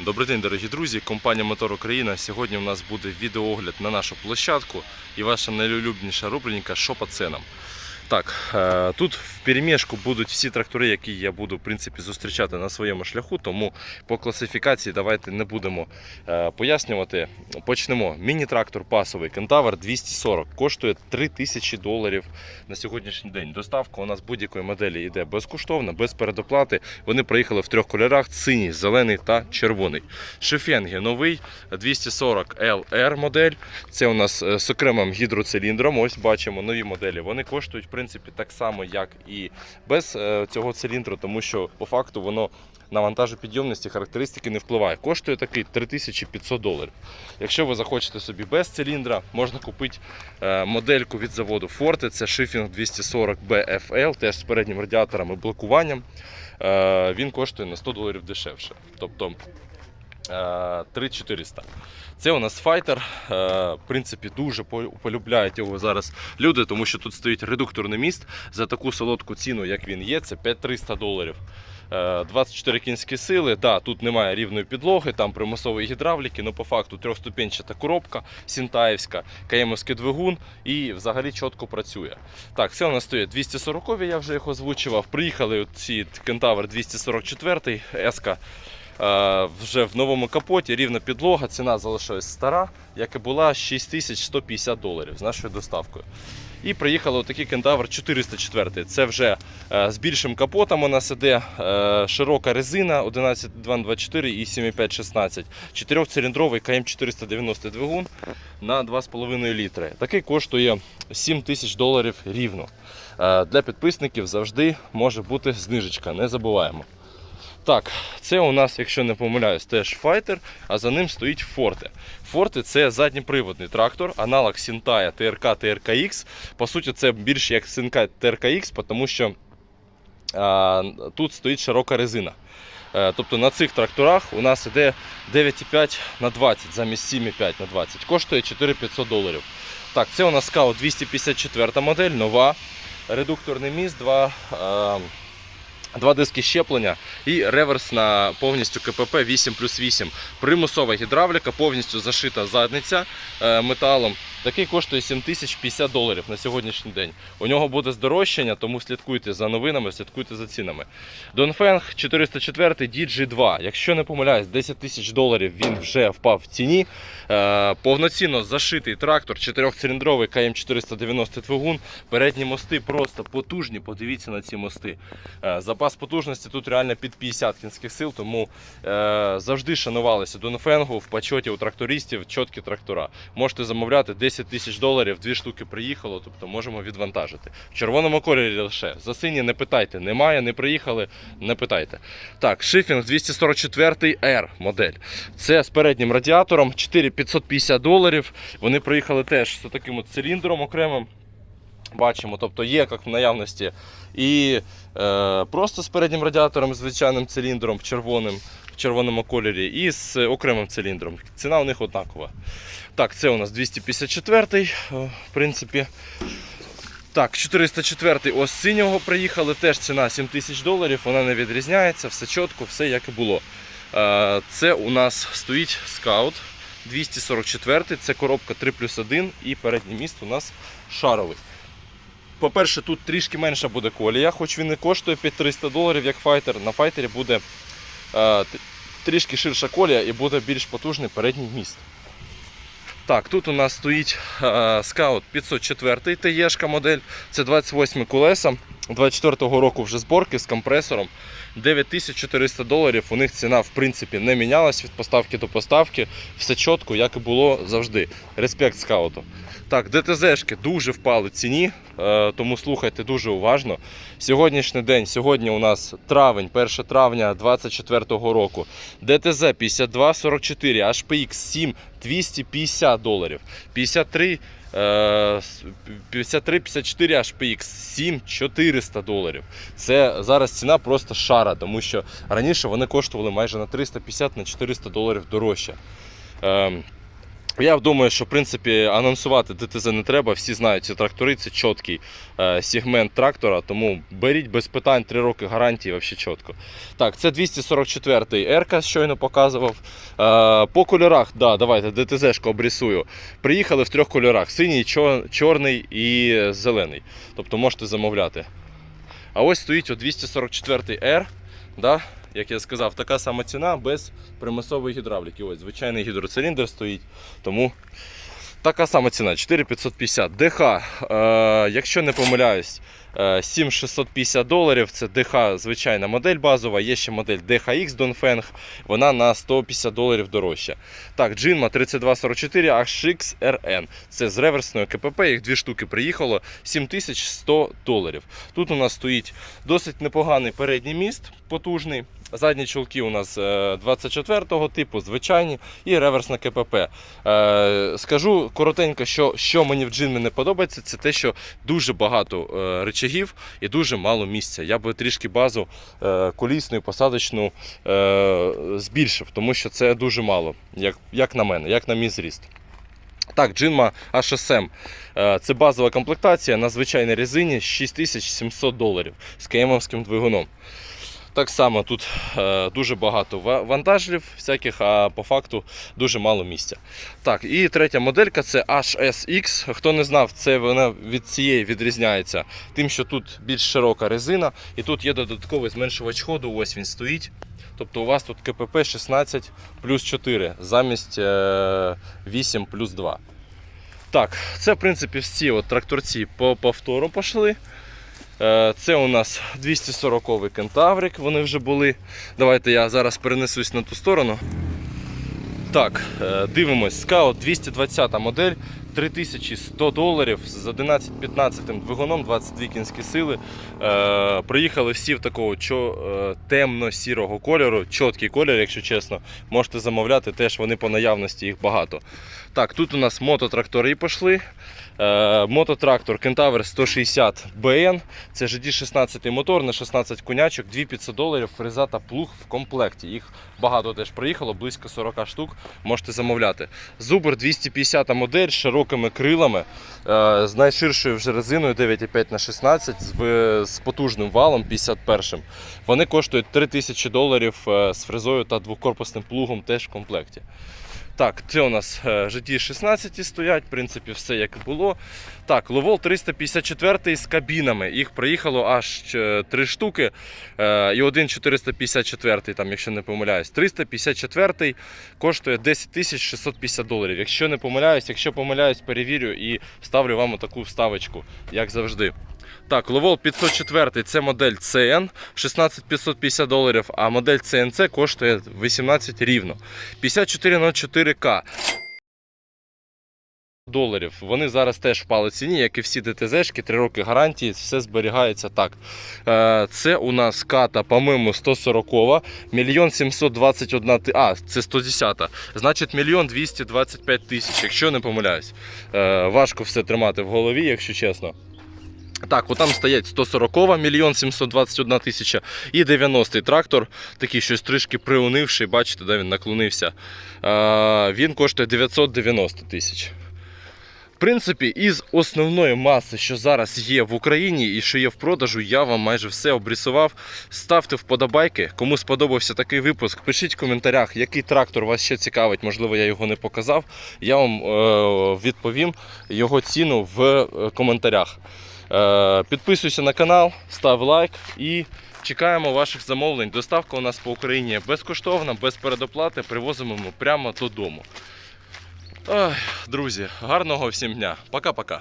Добрий день, дорогі друзі. Компанія Мотор Україна. Сьогодні у нас буде відеоогляд на нашу площадку і ваша найлюбніша рубрика «Що по ценам. Так, е, тут в перемішку будуть всі трактори, які я буду в принципі зустрічати на своєму шляху. Тому по класифікації давайте не будемо е, пояснювати. Почнемо. Міні-трактор пасовий Кентавр 240 коштує 3000 доларів на сьогоднішній день. Доставка у нас будь-якої моделі йде безкоштовно, без передоплати. Вони приїхали в трьох кольорах: синій, зелений та червоний. Шефенги новий 240 LR модель. Це у нас е, з окремим гідроциліндром. Ось бачимо нові моделі. Вони коштують принципі так само, як і без е, цього циліндру, тому що по факту воно на вантажопідйомності характеристики не впливає. Коштує такий 3500 доларів. Якщо ви захочете собі без циліндра, можна купити е, модельку від заводу Forte. Це Шифінг 240 BFL, теж з переднім радіатором і блокуванням. Е, Він коштує на 100 доларів дешевше. Тобто 3400. Це у нас файтер. Е, В принципі, дуже полюбляють його зараз люди, тому що тут стоїть редукторний міст за таку солодку ціну, як він є. Це 5300 доларів. Е, 24 кінські сили. Да, тут немає рівної підлоги, там примусової гідравліки, але по факту трьохступенчата коробка сінтаївська, каємовський двигун і взагалі чітко працює. Так, це у нас стоїть 240 я вже їх озвучував. Приїхали ці Кентавр 244 еска. Е, вже в новому капоті, рівна підлога, ціна залишилась стара, як і була 6150 доларів з нашою доставкою. І приїхали отакий кентавр 404. Це вже е, з більшим капотом у нас іде е, широка резина 11224 і 7516. Чотирьохциліндровий КМ490 двигун на 2,5 літри. Такий коштує 7 тисяч доларів рівно. Для підписників завжди може бути знижечка, не забуваємо. Так, це у нас, якщо не помиляюсь, теж файтер, а за ним стоїть Форте. Форте це задніприводний трактор, аналог Сінтая ТРК TRKX. По суті, це більше як Сінка TRKX, тому що а, тут стоїть широка резина. Е, Тобто на цих тракторах у нас іде 9,5 на 20 замість 7,5 на 20. Коштує 4500 доларів. Так, це у нас Scout 254 модель, нова. Редукторний міст, два, е, два диски щеплення і реверс на повністю КПП 8 плюс 8. Примусова гідравліка, повністю зашита задниця е, металом. Такий коштує 7050 доларів на сьогоднішній день. У нього буде здорожчання, тому слідкуйте за новинами, слідкуйте за цінами. Донфенг 404 DG2. Якщо не помиляюсь, 10 тисяч доларів він вже впав в ціні. Е, повноцінно зашитий трактор, 4-циліндровий КМ490 двигун. Передні мости просто потужні. Подивіться на ці мости. Е, запас потужності тут реально під 50 кінських сил, тому е, завжди шанувалися Донфенгу в почоті у трактористів чіткі трактора. Можете замовляти 10 тисяч доларів, дві штуки приїхало, тобто можемо відвантажити. В червоному кольорі лише. За сині не питайте, немає, не приїхали, не питайте. Так, шифінг 244 R модель. Це з переднім радіатором 4550 доларів. Вони приїхали теж з таким от циліндром окремим. Бачимо, тобто є як в наявності і е, просто з переднім радіатором, звичайним циліндром червоним, в червоному кольорі, і з окремим циліндром. Ціна у них однакова. Так, це у нас 254 в принципі. Так, 404 ось синього приїхали, теж ціна 7 тисяч доларів, вона не відрізняється, все чітко, все як і було. Е, Це у нас стоїть скаут 244, це коробка 3 плюс 1 і передній міст у нас шаровий. По-перше, тут трішки менша буде колія, хоч він і коштує 5300 доларів, як файтер. На файтері буде е, трішки ширша колія і буде більш потужний передній міст. Так, тут у нас стоїть скаут Scout 504 ТЕшка модель. Це 28 колеса. 24-го року вже зборки з компресором. 9400 доларів. У них ціна в принципі не мінялась від поставки до поставки. Все чітко, як і було завжди. Респект скауту. Так, ДТЗшки дуже впали ціні, е, тому слухайте дуже уважно. Сьогоднішній день, сьогодні у нас травень, 1 травня 2024 року. ДТЗ 5244, HPX 7 250 доларів. 53 е, 53-54 HPX 7 400 доларів. Це зараз ціна просто шара, тому що раніше вони коштували майже на 350 на 400 доларів дорожче. Ем, Я думаю, що в принципі анонсувати ДТЗ не треба. Всі знають ці трактори, це чіткий е, сегмент трактора, тому беріть без питань 3 роки гарантії, взагалі чітко. Так, це 244-й Ерка, щойно показував. Е, по кольорах, да, давайте ДТЗ-шку обрисую. Приїхали в трьох кольорах: синій, чор- чорний і зелений. Тобто можете замовляти. А ось стоїть о 244 R, да, як я сказав, така сама ціна без примусової гідравліки. Ось звичайний гідроциліндр стоїть. Тому така сама ціна 4550. ДХ, е, якщо не помиляюсь, 7650 доларів. Це ДХ звичайна модель базова. Є ще модель DHX Dongfeng, вона на 150 доларів дорожча. Так, Jinma 3244 HX RN. Це з реверсною КПП, їх дві штуки приїхало 7100 доларів. Тут у нас стоїть досить непоганий передній міст, потужний. Задні чулки у нас е, 24-го типу, звичайні, і реверсна КПП. Е, Скажу коротенько, що, що мені в джинмі не подобається, це те, що дуже багато е, речагів і дуже мало місця. Я би трішки базу е, колісну і посадочну е, збільшив, тому що це дуже мало, як, як на мене, як на мій зріст. Так, Джинма HSM. Е, Це базова комплектація на звичайній резині 6700 доларів з КМовським двигуном. Так само тут е, дуже багато ва- вантажів всяких, а по факту дуже мало місця. Так, і третя моделька це HSX. Хто не знав, це вона від цієї відрізняється тим, що тут більш широка резина, і тут є додатковий зменшувач ходу. Ось він стоїть. Тобто у вас тут КПП 16 плюс 4 замість е, 8 плюс 2. Так, це в принципі всі от тракторці по повтору пішли. Е, Це у нас 240-й кентаврик, вони вже були. Давайте я зараз перенесусь на ту сторону. Так, е, дивимось. Скаут 220 модель, 3100 доларів з 11-15 двигуном, 22 кінські сили. Е, Приїхали всі в такого е, темно-сірого кольору, чіткий колір, якщо чесно. Можете замовляти, теж вони по наявності їх багато. Так, тут у нас мототрактори пішли. Е, мототрактор Кентавр 160 BN. Це GD16 мотор на 16 конячок, 2500 доларів, фреза та плуг в комплекті. Їх багато теж приїхало, близько 40 штук. Можете замовляти. Зубр 250 модель з широкими крилами, е, з найширшою вже резиною 9,5 на 16 з, потужним валом 51. Вони коштують 3000 доларів е, з фрезою та двокорпусним плугом теж в комплекті. Так, це у нас е, GT16 стоять, в принципі, все як було. Так, Ловол 354 з кабінами. Їх приїхало аж 3 штуки. Е, І один 454, там, якщо не помиляюсь. 354 коштує 10 650 доларів. Якщо не помиляюсь, якщо помиляюсь, перевірю і ставлю вам таку вставочку, як завжди. Так, Ловол 504 це модель CN, 16550 доларів, а модель CNC коштує 18 рівно. 5404К доларів. Вони зараз теж впали ціні, як і всі ДТЗшки, 3 роки гарантії, все зберігається так. Е, Це у нас ката, по-моєму, 140 мільйон 721 А, це 110 Значить, мільйон 225 тисяч, якщо не помиляюсь. Е, Важко все тримати в голові, якщо чесно. Так, отам стоять 140 мільйон 721 тисяча і 90-й трактор, такий щось трішки приунивший, бачите, де він наклонився. Він коштує 990 тисяч. В принципі, із основної маси, що зараз є в Україні і що є в продажу, я вам майже все обрисував. Ставте вподобайки. Кому сподобався такий випуск, пишіть в коментарях, який трактор вас ще цікавить. Можливо, я його не показав. Я вам е, відповім його ціну в е, коментарях. Е, підписуйся на канал, став лайк і чекаємо ваших замовлень. Доставка у нас по Україні безкоштовна, без передоплати. Привозимо ми прямо додому. Ой, друзі, гарного всім дня. Пока-пока.